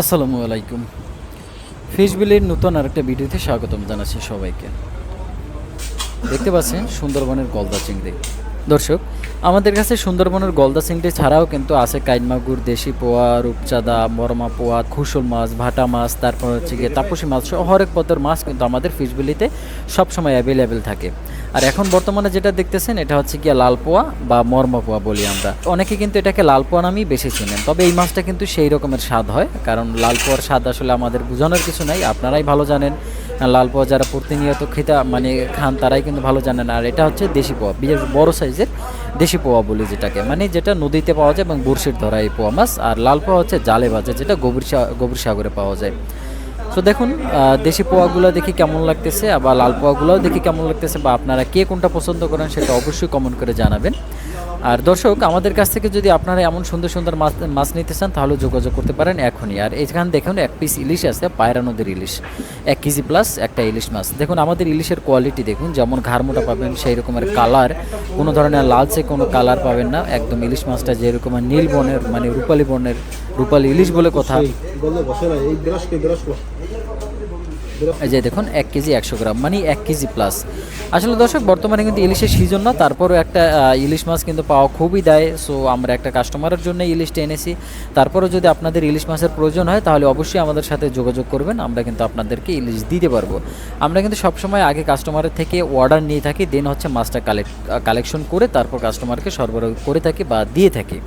আসসালামু আলাইকুম। ফেসবিলের নতুন আরেকটা ভিডিওতে স্বাগতম জানাচ্ছি সবাইকে। দেখতে পাচ্ছেন সুন্দরবনের গলদা চিংড়ি। দর্শক আমাদের কাছে সুন্দরবনের গলদা চিংড়ি ছাড়াও কিন্তু আছে কাইনমাগুর দেশি পোয়া, রূপচাঁদা, মরমা পোয়া খুসল মাছ, ভাটা মাছ, তারপর হচ্ছে গিয়ে তাপসী মাছ সহ হরেক পদের মাছ কিন্তু আমাদের ফিশবিলিতে সবসময় অ্যাভেলেবেল থাকে। আর এখন বর্তমানে যেটা দেখতেছেন, এটা হচ্ছে গিয়ে লাল পোয়া বা মরমা পোয়া বলি আমরা। অনেকে কিন্তু এটাকে লাল পোয়া নামেই বেশি চেনেন, তবে এই মাছটা কিন্তু সেই রকমের স্বাদ হয়, কারণ লাল পোয়ার স্বাদ আসলে আমাদের বোঝানোর কিছু নাই, আপনারাই ভালো জানেন। লাল পোয়া যারা প্রতিনিয়ত খেতে মানে খান, তারাই কিন্তু ভালো জানেন আর এটা হচ্ছে দেশি পোয়া, বিশেষ বড় সাইজের দেশি পোয়া বলি যেটাকে। মানে যেটা নদীতে পাওয়া যায় এবং বড়শির ধরা এই পোয়া মাছ। আর লাল পোয়া হচ্ছে জালে ভাজা, যেটা গভীর গভীর সাগরে পাওয়া যায়। তো দেখুন দেশি পোয়াগুলো দেখি কেমন লাগতেছে, আবার লাল পোয়াগুলোও দেখি কেমন লাগতেছে, বা আপনারা কে কোনটা পছন্দ করেন সেটা অবশ্যই কমেন্ট করে জানাবেন। আর দর্শক, আমাদের কাছ থেকে যদি আপনারা এমন সুন্দর সুন্দর মাছ মাছ নিতে চান, তাহলে যোগাযোগ করতে পারেন এখনই। আর এখানে দেখুন, এক পিস ইলিশ আছে, পায়রা নদীর ইলিশ। এক কেজি প্লাস একটা ইলিশ মাছ। দেখুন, আমাদের ইলিশের কোয়ালিটি দেখুন, যেমন ঘাড়মোটা পাবেন সেই রকমের কালার কোনো ধরনের লালচে কোনো কালার পাবেন না। একদম ইলিশ মাছটা যেরকম নীল বর্ণের মানে রূপালী বর্ণের, রূপালী ইলিশ বলে কথা। এই যে দেখুন, এক কেজি একশো গ্রাম মানে এক কেজি প্লাস আসলে দর্শক, বর্তমানে কিন্তু ইলিশের সিজন না, তারপরও একটা ইলিশ মাছ কিন্তু পাওয়া খুবই দেয়। সো আমরা একটা কাস্টমারের জন্য ইলিশটা এনেছি। তারপরও যদি আপনাদের ইলিশ মাছের প্রয়োজন হয়, তাহলে অবশ্যই আমাদের সাথে যোগাযোগ করবেন। আমরা কিন্তু আপনাদেরকে ইলিশ দিতে পারব। আমরা কিন্তু সবসময় আগে কাস্টমারের থেকে অর্ডার নিয়ে থাকি দেন হচ্ছে মাছটা কালেক্ট কালেকশন করে, তারপর কাস্টমারকে সরবরাহ করে থাকি বা দিয়ে থাকি।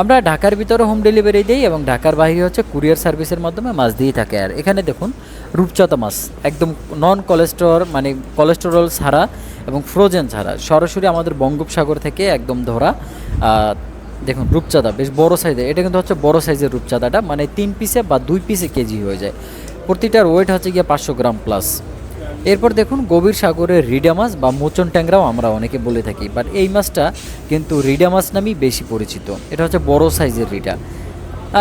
আমরা ঢাকার ভিতরে হোম ডেলিভারি দিই এবং ঢাকার বাইরে হচ্ছে কুরিয়ার সার্ভিসের মাধ্যমে মাছ দিয়ে থাকে। আর এখানে দেখুন, রূপচাঁদা মাছ, একদম নন কোলেস্ট্রল মানে কোলেস্টেরল ছাড়া এবং ফ্রোজেন ছাড়া। সরাসরি আমাদের বঙ্গোপসাগর থেকে একদম ধরা। দেখুন, রূপচাঁদা বেশ বড় সাইজের এটা কিন্তু হচ্ছে বড় সাইজের রূপচাঁদাটা মানে তিন পিসে বা দুই পিসে কেজি হয়ে যায়। প্রতিটার ওয়েট হচ্ছে গিয়ে পাঁচশো গ্রাম প্লাস এরপর দেখুন, গভীর সাগরের রিডা মাছ বা মোচন ট্যাংরাও আমরা অনেকে বলে থাকি বাট এই মাছটা কিন্তু রিডা মাছ নামেই বেশি পরিচিত। এটা হচ্ছে বড় সাইজের রিডা।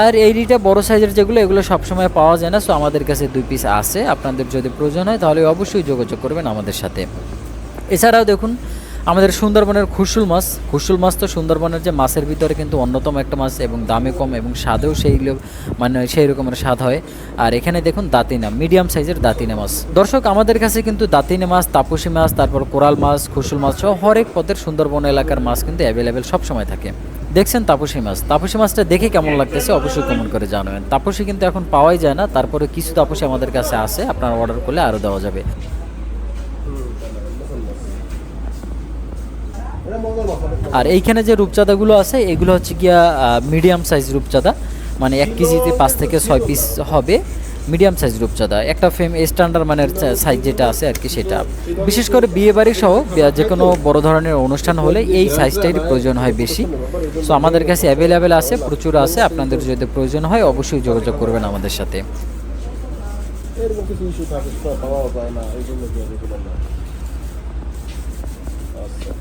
আর এই রিডা বড় সাইজের যেগুলো, এগুলো সবসময় পাওয়া যায় না সো আমাদের কাছে দুই পিস আছে। আপনাদের যদি প্রয়োজন হয়, তাহলে অবশ্যই যোগাযোগ করবেন আমাদের সাথে। এছাড়াও দেখুন আমাদের সুন্দরবনের খুশুল মাছ খুশুল মাছ তো সুন্দরবনের যে মাছের ভিতরে কিন্তু অন্যতম একটা মাছ এবং দামে কম এবং স্বাদেও সেই লো- মানে সেই রকমের স্বাদ হয়। আর এখানে দেখুন দাতিনা, মিডিয়াম সাইজের দাতিনা মাছ। দর্শক, আমাদের কাছে কিন্তু দাতিনা মাছ, তাপসী মাছ, তারপর কোরাল মাছ, খুশুল মাছ সহ হরেক পদের সুন্দরবন এলাকার মাছ কিন্তু অ্যাভেলেবেল সবসময় থাকে। দেখছেন তাপসী মাছ। তাপসী মাছটা দেখে কেমন লাগতেছে অবশ্যই কমেন্ট করে জানাবেন। তাপসী কিন্তু এখন পাওয়াই যায় না, তারপরে কিছু তাপসী আমাদের কাছে আছে, আপনারা অর্ডার করলে আরও দেওয়া যাবে। আর এইখানে যে রূপচাঁদাগুলো আছে, এগুলো হচ্ছে গিয়া মিডিয়াম সাইজ রূপচাঁদা। মানে এক কেজিতে পাঁচ থেকে ছয় পিস হবে মিডিয়াম সাইজ রূপচাঁদা। একটা ফেম স্ট্যান্ডার্ড মানের সাইজ যেটা আছে আর কি সেটা। বিশেষ করে বিয়ে বাড়ি সহ যে কোনো বড় ধরনের অনুষ্ঠান হলে এই সাইজটাই প্রয়োজন হয় বেশি। সো আমাদের কাছে অ্যাভেলেবেল আছে, প্রচুর আছে। আপনাদের যদি প্রয়োজন হয়, অবশ্যই যোগাযোগ করবেন আমাদের সাথে। এরকম কিছু থাকে পাওয়া যায় না, এই জন্য কি আমি বললাম না আচ্ছা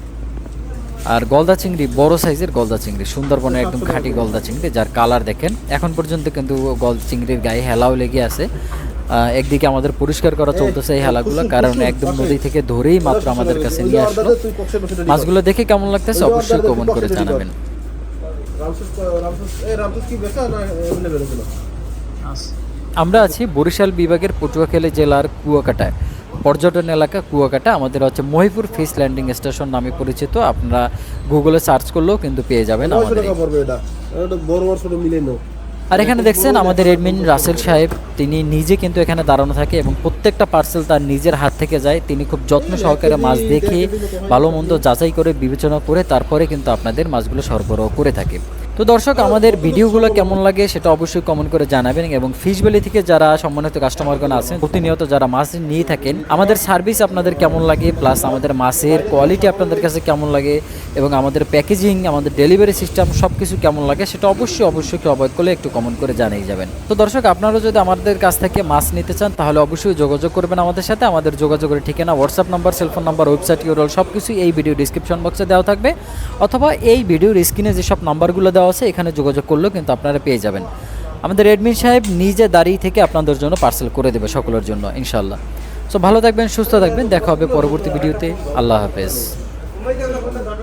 আর গলদা চিংড়ি বড় সাইজের গলদা চিংড়ি সুন্দরবনে একদম খাঁটি গলদা চিংড়ি যার কালার দেখেন। এখন পর্যন্ত কিন্তু গল চিংড়ির গায়ে হেলাও লেগে আছে। একদিকে আমাদের পরিষ্কার করা চলতেছে এই হেলাগুলো কারণ একদম নদী থেকে ধরেই মাত্র আমাদের কাছে নিয়ে আসলো। মাছগুলো দেখে কেমন লাগতেছে? অবশ্যই কমেন্ট করে জানাবেন। আচ্ছা। আমরা আছি বরিশাল বিভাগের পটুয়াখালী জেলার কুয়াকাটায়। পর্যটন এলাকা কুয়াকাটা। আমাদের হচ্ছে মহিপুর ফিশ ল্যান্ডিং স্টেশন নামে পরিচিত। আপনারা গুগলে সার্চ করলেও কিন্তু পেয়ে যাবেন আমাদের। আর এখানে দেখছেন আমাদের এডমিন রাসেল সাহেব তিনি নিজে কিন্তু এখানে দাঁড়ানো থাকে এবং প্রত্যেকটা পার্সেল তার নিজের হাত থেকে যায়। তিনি খুব যত্ন সহকারে মাছ দেখে ভালো মন্দ যাচাই করে বিবেচনা করে তারপরে কিন্তু আপনাদের মাছগুলো সরবরাহ করে থাকে। তো দর্শক, আমাদের ভিডিওগুলো কেমন লাগে সেটা অবশ্যই কমেন্ট করে জানাবেন এবং ভ্যালি থেকে যারা সম্মানিত কাস্টমারগণ আছেন, প্রতিনিয়ত যারা মাছ নিয়ে থাকেন, আমাদের সার্ভিস আপনাদের কেমন লাগে প্লাস আমাদের মাছের কোয়ালিটি আপনাদের কাছে কেমন লাগে এবং আমাদের প্যাকেজিং আমাদের ডেলিভারি সিস্টেম সব কিছু কেমন লাগে সেটা অবশ্যই অবশ্যই একটু অবয় করলে একটু কমেন্ট করে জানিয়ে যাবেন। তো দর্শক, আপনারা যদি আমাদের কাছ থেকে মাছ নিতে চান, তাহলে অবশ্যই যোগাযোগ করবেন আমাদের সাথে। আমাদের যোগাযোগের ঠিকানা WhatsApp number cellphone number website URL সব কিছুই এই ভিডিও ডিসক্রিপশন বক্সে দেওয়া থাকবে। অথবা এই ভিডিওর স্ক্রিনে যেসব নাম্বারগুলো দেওয়া আছে, এখানে যোগাযোগ করলেও কিন্তু আপনারা পেয়ে যাবেন। আমাদের রেডমি সাহেব নিজে দাঁড়িয়ে থেকে আপনাদের জন্য পার্সেল করে দেবে সকলের জন্য ইনশাল্লাহ সো ভালো থাকবেন, সুস্থ থাকবেন, দেখা হবে পরবর্তী ভিডিওতে আল্লাহ হাফেজ।